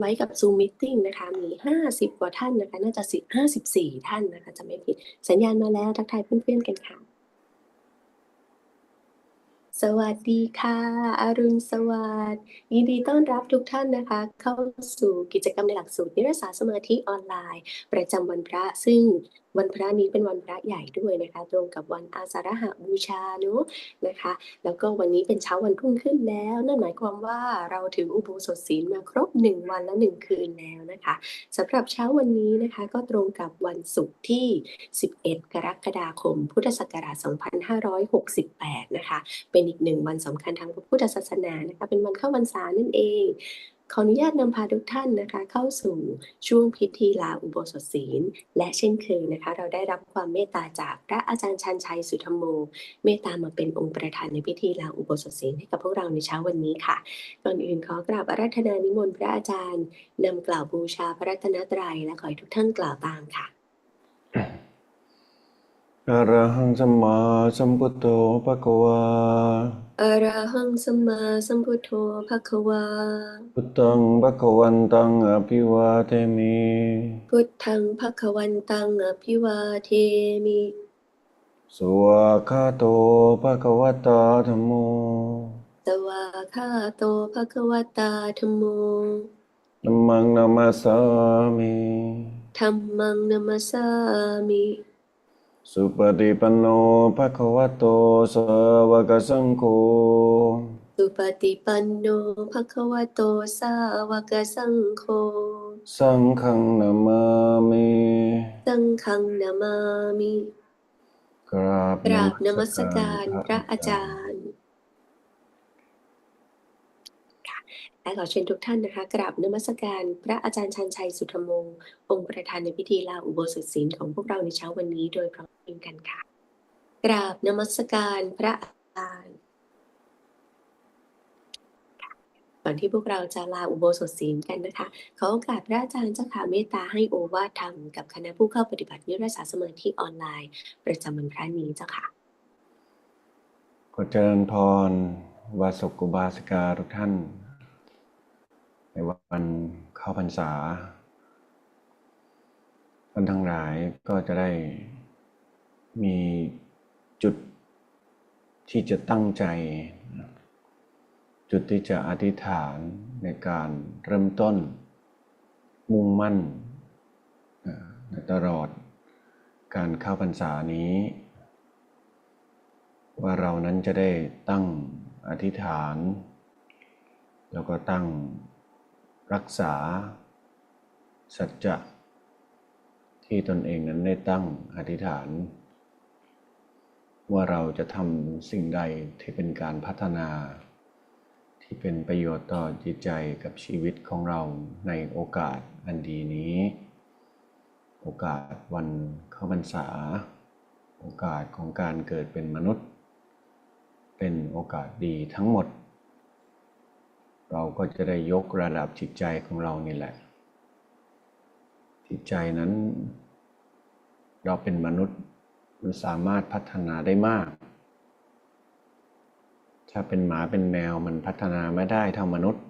ไว้กับ Zoom Meeting นะคะ มี 50 กว่าท่านนะคะ น่าจะสิ54 ท่านนะคะ จะไม่ผิด สัญญาณมาแล้ว ทักทายเพื่อนๆกันค่ะ สวัสดีค่ะ อรุณสวัสดิ์ยินดีต้อนรับทุกท่านนะคะ เข้าสู่กิจกรรมในหลักสูตรนิรศาสตร์สมาธิออนไลน์ ประจำวันพระ ซึ่งวันพระนี้เป็นวันพระใหญ่ด้วยนะคะ ตรงกับวันอาสาฬหบูชาเนอะนะคะ แล้วก็วันนี้เป็นเช้าวันรุ่งขึ้นแล้ว นั่นหมายความว่าเราถืออุโบสถศีลมาครบ 1 วันและ 1 คืนแล้วนะคะสำหรับเช้าวันนี้นะคะก็ตรงกับวันศุกร์ที่ 11 กรกฎาคม พุทธศักราช 2568 นะคะ เป็นอีกหนึ่งวันสำคัญทางพระพุทธศาสนานะคะ เป็นวันเข้าพรรษานั่นเอง ขออนุญาตนำพาทุกท่านนะคะ เข้าสู่ช่วงพิธีลาอุโบสถศีล และเช่นเคยนะคะ เราได้รับความเมตตาจากพระอาจารย์ชันชัยสุธรรมโม เมตตามาเป็นองค์ประธานในพิธีลาอุโบสถศีลให้กับพวกเราในเช้าวันนี้ค่ะก่อนอื่นขอกราบอาราธนานิมนต์พระอาจารย์นำกล่าวบูชาพระรัตนตรัยและขอให้ทุกท่านกล่าวตามค่ะ อะระหังสัมมาสัมพุทโธภะคะวาอะระหังสัมมาสัมพุทโธภะคะวา พุทธังภะคะวันตังอภิวาเทมิพุทธังภคะวันตังอภิวาเทมิ สวากขาโตภะคะวตาธัมโมสวาคาโตภควตาธมโมธัมมังนามาสามิธัมมังนัมสสามิ สุปฏิปันโนภะคะวะโตสาวกสังโฆ สุปฏิปันโนภควโตสาวกสังโฆ สังฆังนามามิ สังฆังนามามิ กราบกราบนมัสการพระอาจารย์ค่ะ และขอเชิญทุกท่านนะคะกราบนมัสการพระอาจารย์ชันชัยสุธมโม องค์ประธานในพิธีลาอุโบสถศีลของพวกเราในเช้าวันนี้โดยพร้อมเพรียงกันค่ะ กราบนมัสการพระอาจารย์ก่อนที่พวกเราจะลาอุโบสถศีลกันนะคะขอโอกาสพระอาจารย์เจ้าค่ะเมตตาให้โอวาทธรรมกับคณะผู้เข้าปฏิบัตินิรศาสมาธิออนไลน์ ประจำวันพระนี้เจ้าค่ะขอเจริญพรวาสกุบาสิกาทุกท่าน ในวันเข้าพรรษาท่านทั้งหลายก็จะได้มีจุดที่จะตั้งใจ จุดที่จะอธิษฐานในการเริ่มต้น มุ่งมั่นเอ่อในตลอดการเข้าพรรษานี้ ว่าเรานั้นจะได้ตั้งอธิษฐาน แล้วก็ตั้ง รักษา สัจจะที่ตนเองนั้นได้ตั้งอธิษฐาน ว่าเราจะทำสิ่งใดที่เป็นการพัฒนา ที่เป็นประโยชน์ต่อจิตใจกับชีวิตของเราในโอกาสอันดีนี้ โอกาสวันเข้าพรรษา โอกาสของการเกิดเป็นมนุษย์ เป็นโอกาสดีทั้งหมด เราก็จะได้ยกระดับจิตใจของเรานี่แหละ จิตใจนั้น เราเป็นมนุษย์มันสามารถพัฒนาได้มาก ถ้าเป็นหมาเป็นแมวมันพัฒนาไม่ได้เท่ามนุษย์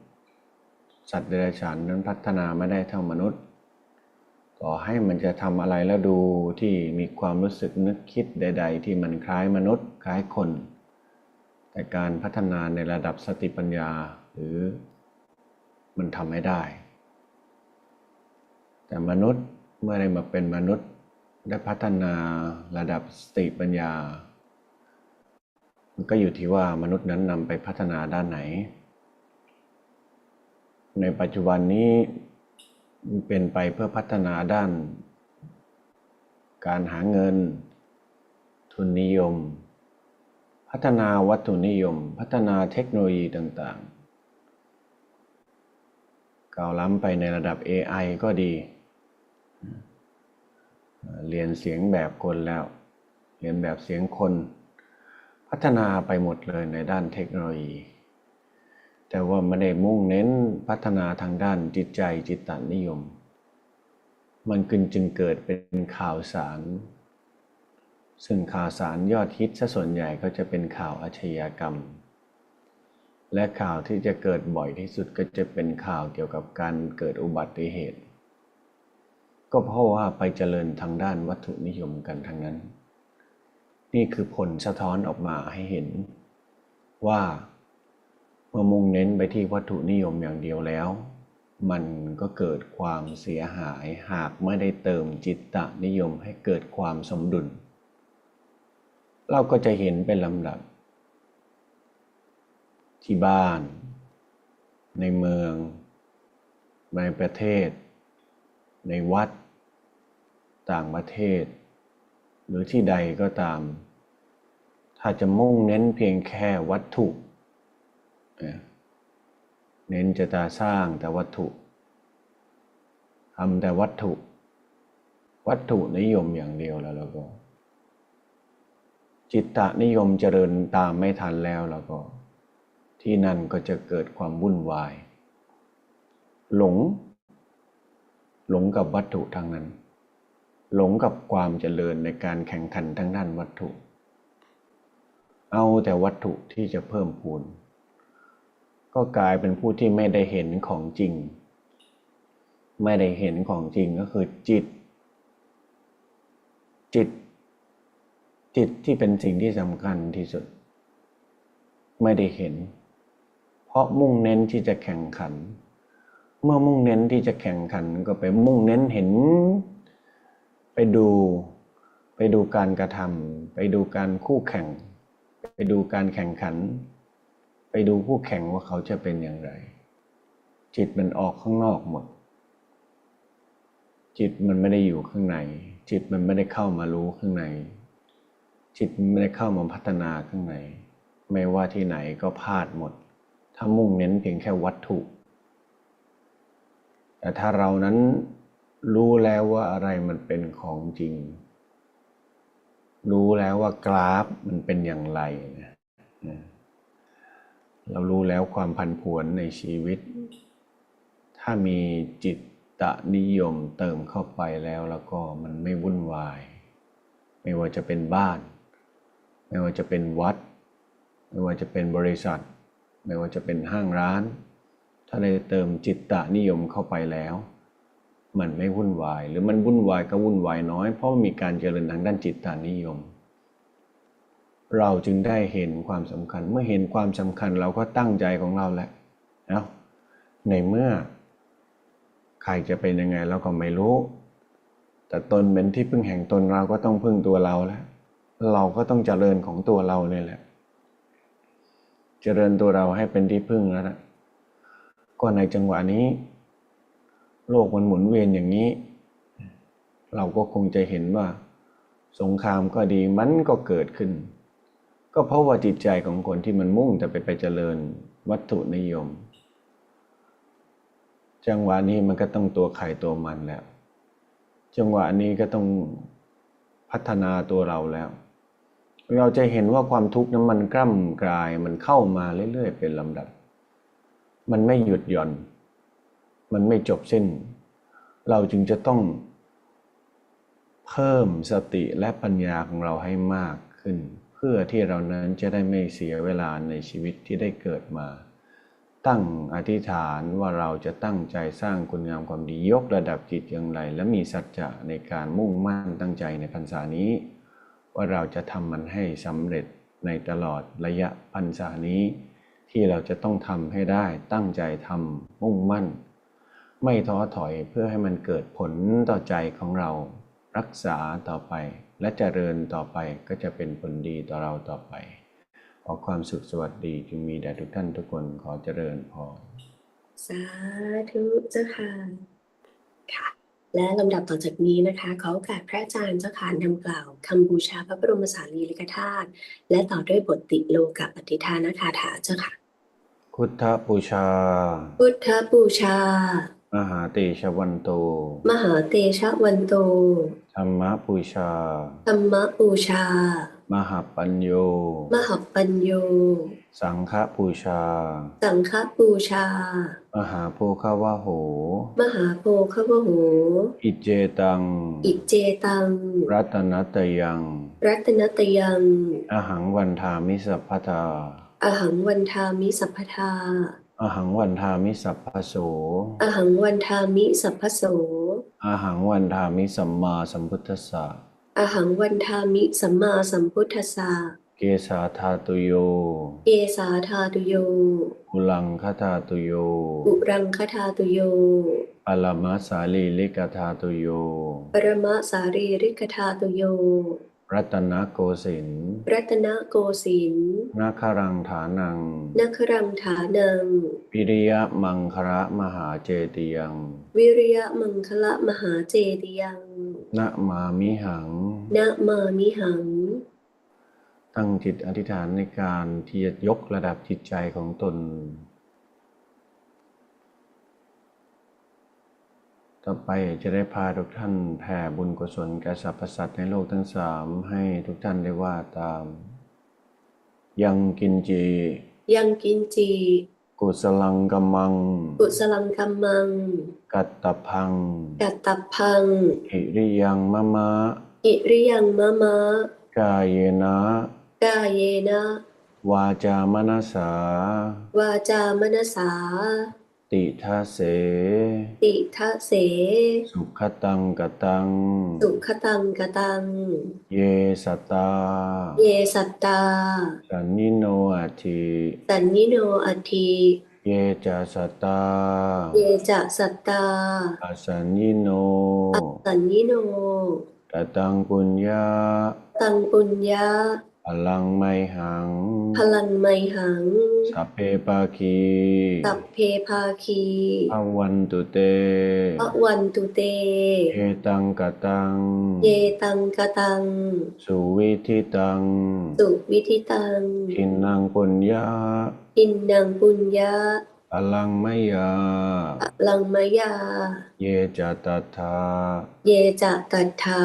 สัตว์เดรัจฉานนั้นพัฒนาไม่ได้เท่ามนุษย์ต่อให้มันจะทำอะไรแล้วดูที่มีความรู้สึกนึกคิดใด ๆ ที่มันคล้ายมนุษย์คล้ายคน แต่การพัฒนาในระดับสติปัญญาหรือมันทำไม่ได้ แต่มนุษย์เมื่อได้มาเป็นมนุษย์ได้พัฒนาระดับสติปัญญา มันก็อยู่ที่ว่ามนุษย์นั้นนำไปพัฒนาด้านไหน ในปัจจุบันนี้เป็นไปเพื่อพัฒนาด้าน การหาเงิน ทุนนิยม พัฒนาวัตถุนิยม พัฒนาเทคโนโลยีต่างๆก้าวล้ำไปในระดับ AI ก็ดี เรียนเสียงแบบคนแล้ว เรียนแบบเสียงคน พัฒนาไปหมดเลยในด้านเทคโนโลยี แต่ว่าไม่ได้มุ่งเน้นพัฒนาทางด้านจิตใจจิตตนิยม มันจึงจึงเกิดเป็นข่าวสาร ซึ่งข่าวสารยอดฮิตซะส่วนใหญ่ก็จะเป็นข่าวอาชญากรรม และข่าวที่จะเกิดบ่อยที่สุดก็จะเป็นข่าวเกี่ยวกับการเกิดอุบัติเหตุ ก็เพราะว่าไปเจริญทางด้านวัตถุนิยมกันทั้งนั้น นี่คือผลสะท้อนออกมาให้เห็น ว่าเมื่อมุ่งเน้นไปที่วัตถุนิยมอย่างเดียวแล้ว มันก็เกิดความเสียหายหากไม่ได้เติมจิตตนิยมให้เกิดความสมดุล เราก็จะเห็นเป็นลำดับ ที่บ้าน ในเมือง ในประเทศ ในวัด ต่างประเทศ หรือที่ใดก็ตาม ถ้าจะมุ่งเน้นเพียงแค่วัตถุเน้นจะตาสร้างแต่วัตถุทำแต่วัตถุ วัตถุนิยมอย่างเดียวแล้วเราก็ จิตตะนิยมเจริญตามไม่ทันแล้วแล้วก็ ที่นั่นก็จะเกิดความวุ่นวาย หลง หลงกับวัตถุทางนั้น หลงกับความเจริญในการแข่งขันทางด้านวัตถุ เอาแต่วัตถุที่จะเพิ่มพูน ก็กลายเป็นผู้ที่ไม่ได้เห็นของจริง ไม่ได้เห็นของจริงก็คือจิตจิต จิตที่เป็นสิ่งที่สำคัญที่สุด ไม่ได้เห็น เพราะมุ่งเน้นที่จะแข่งขัน เมื่อมุ่งเน้นที่จะแข่งขันก็ไปมุ่งเน้นเห็น ไปดูไปดูการกระทำไปดูการคู่แข่ง ไปดูการแข่งขัน ไปดูคู่แข่งว่าเขาจะเป็นอย่างไร จิตมันออกข้างนอกหมด จิตมันไม่ได้อยู่ข้างใน จิตมันไม่ได้เข้ามารู้ข้างใน จิตไม่ได้เข้ามาพัฒนาข้างในไม่ว่าที่ไหนก็พลาดหมด ถ้ามุ่งเน้นเพียงแค่วัตถุ แต่ถ้าเรานั้นรู้แล้วว่าอะไรมันเป็นของจริง รู้แล้วว่ากราฟมันเป็นอย่างไรนะเรารู้แล้วความพันผวนในชีวิต ถ้ามีจิตตะนิยมเติมเข้าไปแล้วแล้วก็มันไม่วุ่นวาย ไม่ว่าจะเป็นบ้าน ไม่ว่าจะเป็นวัด ไม่ว่าจะเป็นบริษัท ไม่ว่าจะเป็นห้างร้าน ถ้าได้เติมจิตตะนิยมเข้าไปแล้ว มันไม่วุ่นวาย หรือมันวุ่นวายก็วุ่นวายน้อย เพราะมีการเจริญทางด้านจิตตนิยม เราจึงได้เห็นความสำคัญ เมื่อเห็นความสำคัญเราก็ตั้งใจของเราแหละนะในเมื่อ ใครจะเป็นยังไงเราก็ไม่รู้ แต่ตนเป็นที่พึ่งแห่งตนเราก็ต้องพึ่งตัวเราแล้ว เราก็ต้องเจริญของตัวเราเนี่ยแหละ เจริญตัวเราให้เป็นที่พึ่งแล้วนะก็ในจังหวะนี้ โลกมันหมุนเวียนอย่างนี้ เราก็คงจะเห็นว่า สงครามก็ดีมันก็เกิดขึ้น ก็เพราะว่าจิตใจของคนที่มันมุ่งแต่ไปไปเจริญวัตถุนิยม จังหวะนี้มันก็ต้องตัวใครตัวมันแล้ว จังหวะนี้ก็ต้องพัฒนาตัวเราแล้ว เราจะเห็นว่าความทุกข์นั้นมันกล้ำกลายมันเข้ามาเรื่อยๆ เป็นลำดับ มันไม่หยุดหย่อน มันไม่จบสิ้น เราจึงจะต้องเพิ่มสติและปัญญาของเราให้มากขึ้น เพื่อที่เรานั้นจะได้ไม่เสียเวลาในชีวิตที่ได้เกิดมา ตั้งอธิษฐานว่าเราจะตั้งใจสร้างคุณงามความดียกระดับจิตอย่างไร และมีสัจจะในการมุ่งมั่นตั้งใจในพรรษานี้ ว่าเราจะทำมันให้สำเร็จในตลอดระยะพรรษานี้ ที่เราจะต้องทำให้ได้ตั้งใจทำมุ่งมั่น ไม่ท้อถอยเพื่อให้มันเกิดผลต่อใจของเรารักษาต่อไปและเจริญต่อไปก็จะเป็นผลดีต่อเราต่อไป ขอความสุขสวัสดีจงมีแด่ทุกท่านทุกคนขอเจริญพรสาธุเจ้าค่ะค่ะ และลำดับต่อจากนี้นะคะ ขอโอกาสพระอาจารย์เจ้าค่ะนำกล่าวคำบูชาพระบรมสารีริกธาตุและต่อด้วยบทติโลกปฏิทานคาถาเจ้าค่ะ พุทธบูชา พุทธบูชา มหาเตชะวันโต มหาเตชะวันโต ธรรมบูชา ธรรมบูชา มหาปัญโย มหปัญโย สังฆบูชา สังฆบูชา มหาโพคาวะโห มหาโพคาวโห อิเจตัง อิเจตัง รัตนตยัง รัตนตยัง อหังวันทามิสัพพทา อหังวันทามิสัพพทา อหังวันทามิสัพพโส อหังวันทามิสัพพโสอาหังวันทามิสัมมาสัมพุทธัสสะ อหังวันทามิสัมมาสัมพุทธัสสะ เกสาธาตุโย เกสาธาตุโยอุลังคธาตุโย อุรังคธาตุโย ปรมาสาลีลิกธาตุโย ปรมสารีริกธาตุโย รัตนโกสินทร์รัตนโกสินทร์นาคารังฐานัง นครังฐานัง ปิริยมังคระมหาเจติยังวิริยมังคละมหาเจติยังนะมามิหัง นะมามิหัง ตั้งจิตอธิษฐานในการที่จะยกระดับจิตใจของตน ต่อไปจะได้พาทุกท่านแผ่บุญกุศลแก่สรรพสัตว์ในโลกทั้งสามให้ทุกท่านได้ว่าตาม ยังกินจี ยังกินจี กุศลังกัมมัง กุสลังกัมมัง กัตตพัง กัตตพังอิริยังมะมะอิริยังมะมะกายเยนะ กายเยนะวาจามนัสสาวาจามนสา ติทัสเส ติทะเส สุขตังกตัง สุขตังกตัง เยสัตตา เยสัตตา สันนิโนอัตถิสันนิโนอัตถิเยจะสัตตา เยจะสัตตาอสันนิโนอัตสันนิโนกตังปุญญาตังปุญญา พลังไมหัง พลังไมหัง สัพเพปาคี สัพเพภาคีภวันตุเตพระวันตุเตเยตังกตัง เยตังกตัง สุวิธิตัง สุวิธิตัง ทินนังปุญญาอินนังปุญญา พลังไมยาพลังมายา เยจะตัทธาเยจะตัทธา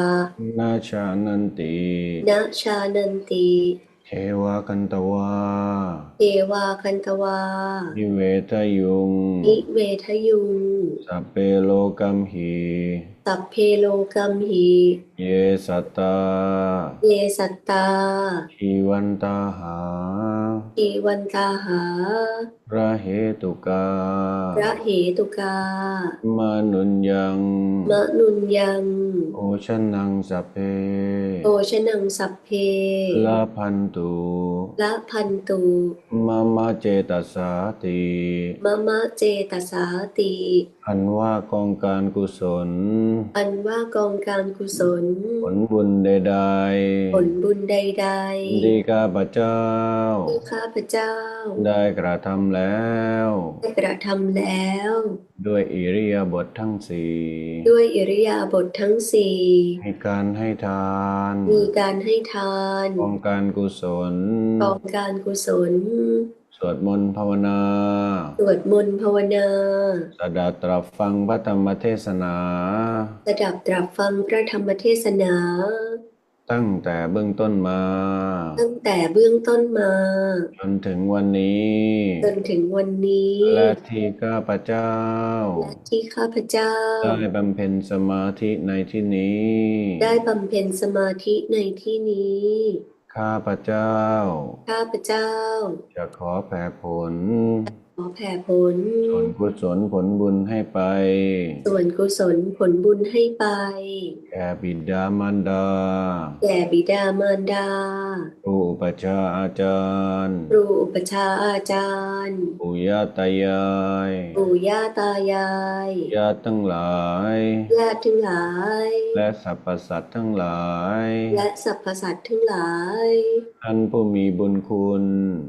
นาชานันตินะชานันติเทวากันตวาเทวาคันตวานิเวทยุงนิเวทยุง สัพเพโลกัมหิสัพเพโลกัมหิเยสัตตา เยสัตตาชีวันตาหาอีวันตาหาระเหตุกา พระเหตุกามานุนยังมะนุนยัง โอชนังสัพเพ โอชนังสัพเพลาพันตุ ละพันตุมามาเจตัสสาติมะมะเจตสาติ อันว่ากองการกุศล อันว่ากองการกุศล ผลบุญใดผลบุญใดๆที่ข้าพเจ้าๆที่ข้าพเจ้า ได้กระทำแล้ว ได้กระทำแล้ว ด้วยอิริยาบถทั้งสี่ด้วยอิริยาบถทั้งสี่มีการให้ทาน มีการให้ทานกองการกุศลกองการกุศล สวดมนต์ภาวนา สวดมนต์ภาวนาสดับตรับฟังพระธรรมเทศนาสดับตรับฟังพระธรรมเทศนา ตั้งแต่เบื้องต้นมา ตั้งแต่เบื้องต้นมา จนถึงวันนี้ จนถึงวันนี้ และที่ข้าพเจ้า และที่ข้าพเจ้า ได้บำเพ็ญสมาธิในที่นี้ ได้บำเพ็ญสมาธิในที่นี้ ข้าพเจ้า ข้าพเจ้า จะขอแผ่ผล ขอแผ่ผล ส่วนกุศลผลบุญให้ไป ส่วนกุศลผลบุญให้ไป แก่บิดามารดา แก่บิดามารดา ครูอุปัชฌาย์อาจารย์ ครูอุปชฌาย์อาจารย์ ปู่ย่าตายาย ปู่ย่าตายายญาติทั้งหลายญาติทั้งหลาย และสรรพสัตว์ทั้งหลาย และสรรพสัตว์ทั้งหลายท่านผู้มีบุญคุณ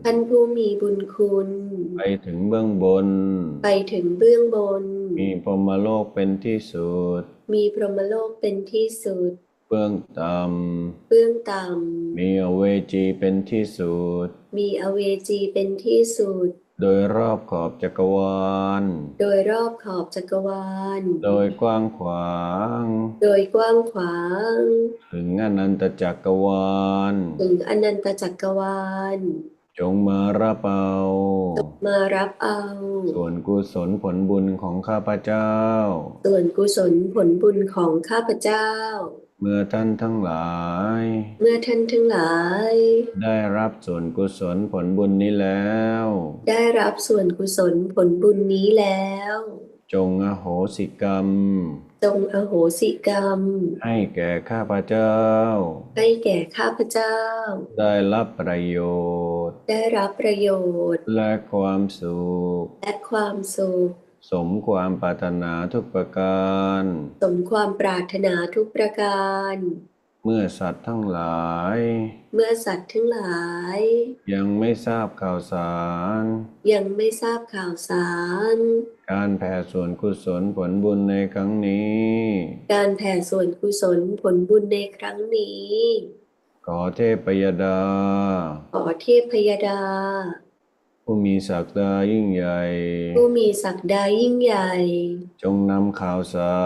ท่านผู้มีบุญคุณ ไปถึงเบื้องบน ไปถึงเบื้องบน มีพรหมโลกเป็นที่สุด มีพรหมโลกเป็นที่สุด เบื้องต่เบื้องต่ำมีอเวจีเป็นที่สุดำมีอเวจีเป็นที่สุด โดยรอบขอบจักรวาล โดยรอบขอบจักรวาล โดยกว้างขวาง โดยกว้างขวาง ถึงอนันตจักรวาล ถึงอนันตจักรวาล จงมารับเอามารับเอา ส่วนกุศลผลบุญของข้าพเจ้า ส่วนกุศลผลบุญของข้าพเจ้า เมื่อท่านทั้งหลาย เมื่อท่านทั้งหลาย ได้รับส่วนกุศลผลบุญนี้แล้ว ได้รับส่วนกุศลผลบุญนี้แล้ว จงอโหสิกรรม จงอโหสิกรรม ให้แก่ข้าพเจ้า ให้แก่ข้าพเจ้า ได้รับประโยชน์ ได้รับประโยชน์ และความสุข และความสุข สมความปรารถนาทุกประการ สมความปรารถนาทุกประการ เมื่อสัตว์ทั้งหลาย เมื่อสัตว์ทั้งหลาย ยังไม่ทราบข่าวสาร ยังไม่ทราบข่าวสาร การแผ่ส่วนกุศลผลบุญในครั้งนี้ การแผ่ส่วนกุศลผลบุญในครั้งนี้ ขอเทพยดา ขอเทพพยดา ผู้มีศักดายิ่งใหญ่ ผู้มีศักดายิ่งใหญ่ จงนำข่าวสา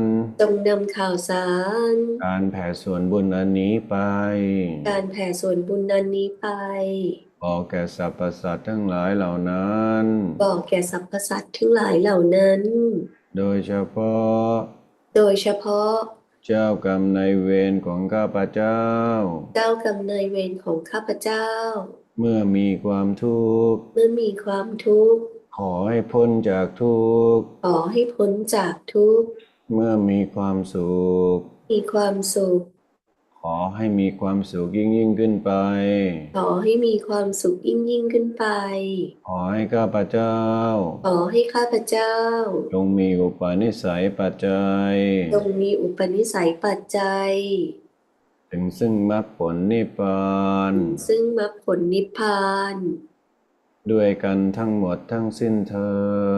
ร จงนำข่าวสาร การแผ่ส่วนบุญอันนี้ไป การแผ่ส่วนบุญนั้นนี้ไป บอกแก่สรรพสัตว์ทั้งหลายเหล่านั้น บอกแก่สรรพสัตว์ทั้งหลายเหล่านั้น โดยเฉพาะ โดยเฉพาะเจ้ากรรมนายเวรของข้าพเจ้า เจ้ากรรมนายเวรของข้าพเจ้า เมื่อมีความทุกข์ เมื่อมีความทุกข์ ขอให้พ้นจากทุกข์ ขอให้พ้นจากทุกข์ เมื่อมีความสุข มีความสุข ขอให้มีความสุขยิ่งยิ่งขึ้นไป ขอให้มีความสุขยิ่งยิ่งขึ้นไป ขอให้ข้าพเจ้า ขอให้ข้าพเจ้า จงมีอุปนิสัยปัจจัย จงมีอุปนิสัยปัจจัย ถึงซึ่งมรรคผลนิพพานซึ่งมรรคผลนิพพาน ด้วยกันทั้งหมดทั้งสิ้นเทิ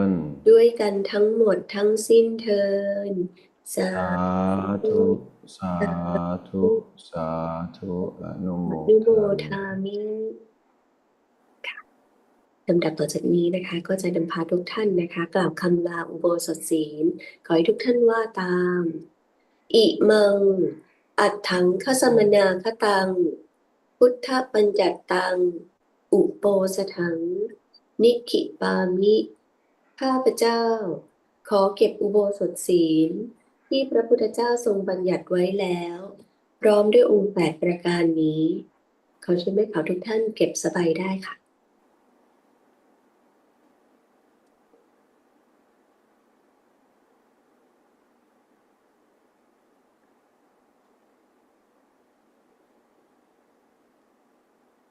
น ด้วยกันทั้งหมดทั้งสิ้นเทิน สาสาธุ สาธุ สาธุอนุโมนุโมทาทามิค่ะลำดับต่อจากนี้นะคะ ก็จะนำพาทุกท่านนะคะ กล่าวคำลาอุโบสถศีล ขอให้ทุกท่านว่าตาม อิมัง อัตถังคสมนาคตัง พุทธปัญญัตตัง อุโปสถัง นิขิปามิ ข้าพเจ้า ขอเก็บอุโบสถศีล ที่พระพุทธเจ้าทรงบัญญัติไว้แล้ว พร้อมด้วยองค์แปดประการนี้ ขอเชิญแม่ขาวทุกท่านเก็บสบายได้ค่ะ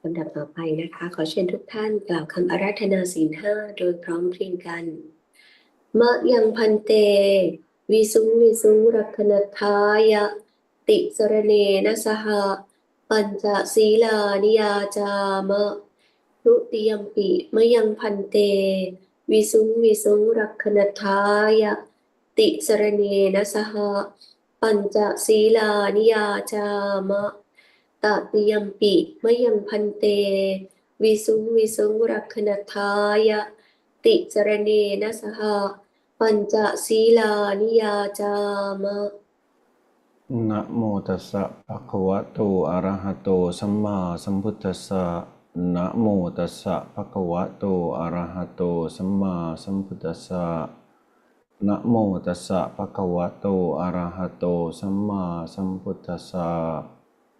ลำดับต่อไปนะคะ ขอเชิญทุกท่านกล่าวคำอาราธนาศีลห้าโดยพร้อมเพรียงกัน มะยังพันเต วิสุงวิสุงรักขณทายะ ติสรเนนะสหะปัญจศีลานิยาจามะทุติยมปิมะยังพันเต วิสุงวิสุงรักขณทายะ ติสรเนนะสหะปัญจศีลานิยาจามะ ติยมปิมะยังพันเต วิสุงวิสุงรักขณทายะ ติสรเนนะสหะปัญจศีลานิยาจามะนะโมตัสสะภะคะวะโตอะระหะโตสัมมาสัมพุทธัสสะนะโมตัสสะภะคะวะโตอะระหะโตสัมมาสัมพุทธัสสะนะโมตัสสะภะคะวะโตอะระหะโตสัมมาสัมพุทธัสสะ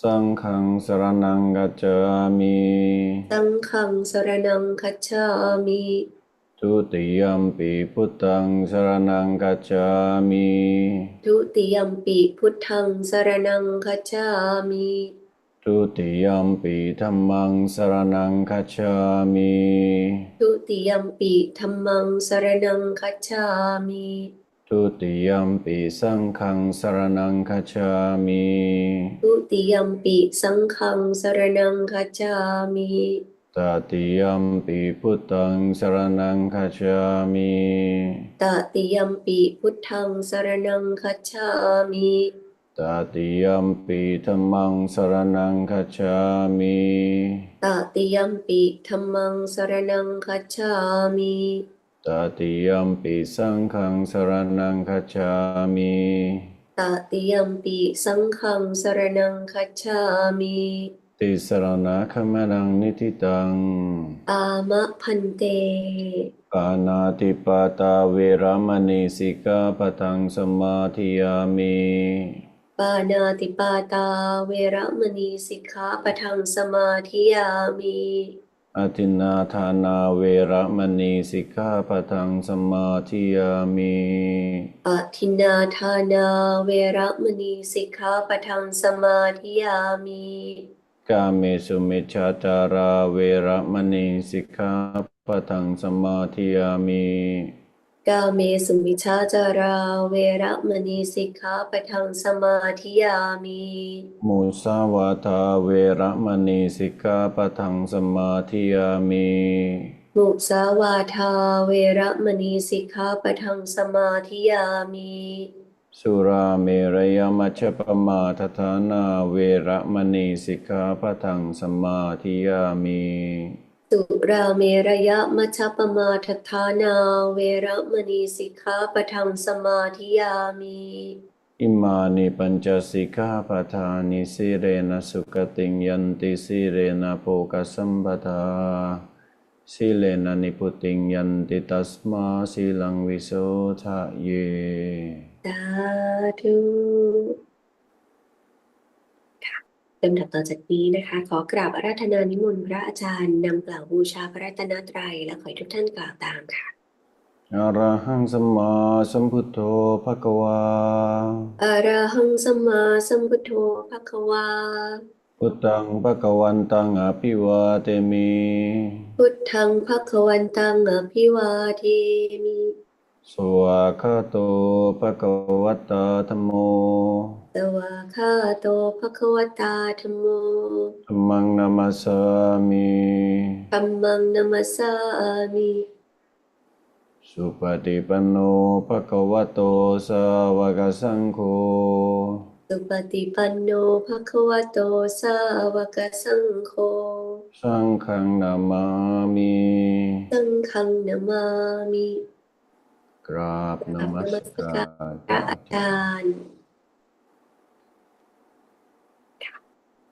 สังฆังสรณังกัจฉามิสังฆังสรณังคัจฉามิทุติยมปีพุทธังสรณังกัจฉามิทุติยมปิพุทธังสรณังคัจฉามิทุติยมปีธัมมังสรณังกัจฉามิทุติยมปิธัมมังสรณังคัจฉามิ ทุติยมปีสังฆังสรณังกัจฉามิทุติยมปิสังฆังสรณังคัจฉามิตติยมปีพุทธังสรณังกัจฉามิตติยมปิพุทธังสรณังคัจฉามิตตติยมปีธรรมังสรนังคัจฉามิตติยัมปิธัมมังสรณังคัจฉามิ ตติยมปีสังฆังสรนังคัจฉามิตติยัมปิสังฆังสรณังคัจฉามิติสรณะขมนังนิทิตัง อามะพันเตปานาติปาตาเวรมณีสิกขาปะทังสมาธิยามิปานาติปาตาเวระมณีสิกขาปะทังสมาธิยามิ อทินนาทานาเวรมณีสิกขาปะทังสมาธิยามิอทินนาทานาเวระมณีสิกขาปะทังสมาธิยามิกาเมสุมิจฉาจาราเวรมณีสิกขาปะทังสมาธิยามิ กาเมสุมิชฌาจาราเวระมณีสิกขาปะทังสมาธิยามิมุสาวาทาเวรมณีสิกขาปะทังสมาธิยามิมุสาวาทาเวระมณีสิกขาปะทังสมาธิยามิสุราเมรยมัชฌปมาทฐานาเวรมณีสิกขาปะทังสมาธิยามิ สุราเมระยะมัชฌปมาทฐานาเวระมณีสิกขาปะทังสมาธิยามิอิมานิปัญจสิกขาปทานิสิเรนะสุขติงยันติสิเรนะโภคสัมปทาสิเลนะนิพุติงยันติตัสมาสิลังวิโสทะเยสาธุค่ะ ลำดับต่อจากนี้นะคะ ขอกราบอาราธนานิมนต์พระอาจารย์นำกล่าวบูชาพระรัตนตรัยและขอให้ทุกท่านกล่าวตามค่ะอะระหังสัมมาสัมพุทโธภะคะวาอะระหังสัมมาสัมพุทโธภะคะวาพุทธังภะคะวันตังอภิวาเทมิพุทธังภะคะวันตังอภิวาเทมิ สวากขาโตภะคะวตาธัมโมสวากขาโตภะคะวตาธัมโมธัมมังนามัสสามิธัมมังนัมสสามิสุปฏิปันโนภะคะวะโตสาวกสังโฆสุปฏิปันโนภะคะวะโตสาวกสังโฆสังฆังนามามิสังฆังนามามิ กราบนมัสการพระอาจารย์ค่ะ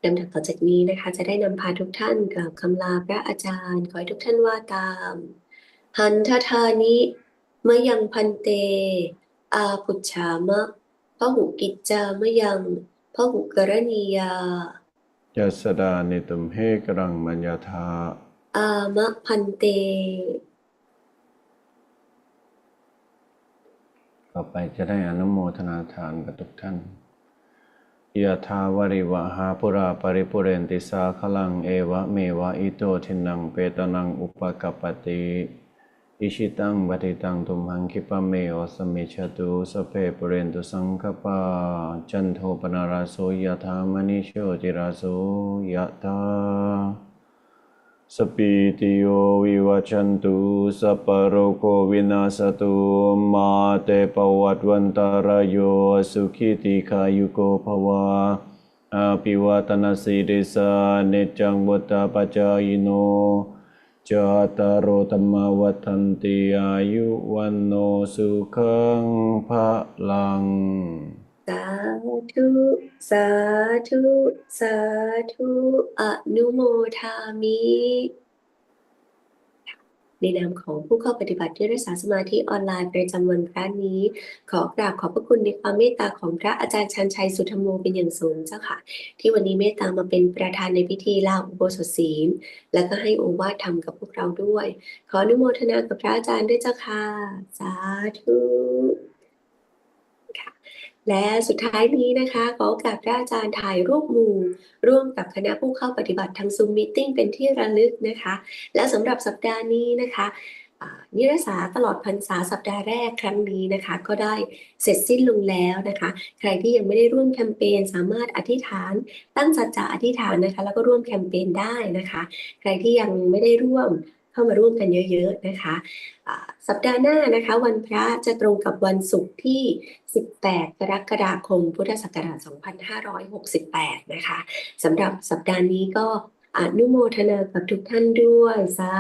ลำดับต่อจากนี้นะคะ จะได้นำพาทุกท่านกล่าวคำลาพระอาจารย์ ขอให้ทุกท่านว่าตาม หันทธานิมะยังพันเต อาปุจฉามะพหุกิจจามะยังพหุกรณียายัสสดานิตุมเหกรังมัญญาธาอามะพันเต ต่อไปจะได้อนุโมทนาทานกับทุกท่านยะทาวริวะหาปุราปริปุเรนติสาคลังเอวะเมวะอิโตทินังเปตนังอุปกปปติอิชิตังปฏิตังตุมหังคิปะเมวสมมิชตุสเพปุเรนตุสังคปาจันโทปนาราโสยะธามณิโชติราโสยะธา สปีติโยวิวัชันตุสัพโรโควินาศตุมาเตปวัตวันตารายโยสุขิติขายุโกภวาอาภิวาตนาสีริสาเนจจังวุตาปัจจายโนจาตารโธรรมวัฏันติอายุวันโนสุขังภะลังสาธุ สาธุ สาธุ อนุโมทามิในนามของผู้เข้าปฏิบัติที่รักษาสมาธิออนไลน์ประจำวันพระนี้ ขอกราบขอบพระคุณในความเมตตาของพระอาจารย์ชันชัยสุธรรมโมเป็นอย่างสูงเจ้าค่ะ ที่วันนี้เมตตามาเป็นประธานในพิธีลาอุโบสถศีล และก็ให้โอวาทธรรมกับพวกเราด้วย ขออนุโมทนากับพระอาจารย์ด้วยเจ้าค่ะ สาธุ และสุดท้ายนี้นะคะขอโอกาสพระอาจารย์ถ่ายรูปหมู่ร่วมกับคณะผู้เข้าปฏิบัติทางซูมมิ팅เป็นที่ระลึกนะคะ และสำหรับสัปดาห์นี้นะคะนิรศาตลอดพรรษาสัปดาห์แรกครั้งนี้นะคะ ก็ได้เสร็จสิ้นลงแล้วนะคะ ใครที่ยังไม่ได้ร่วมแคมเปญสามารถอธิษฐาน ตั้งสัจจะอธิษฐานนะคะ แล้วก็ร่วมแคมเปญได้นะคะ ใครที่ยังไม่ได้ร่วม เข้ามาร่วมกันเยอะๆนะคะสัปดาห์หน้านะคะวันพระจะตรงกับวันศุกร์ที่ 18 กรกฎาคม พุทธศักราช 2568 นะคะสำหรับสัปดาห์นี้ก็อนุโมทนากับทุกท่านด้วยสา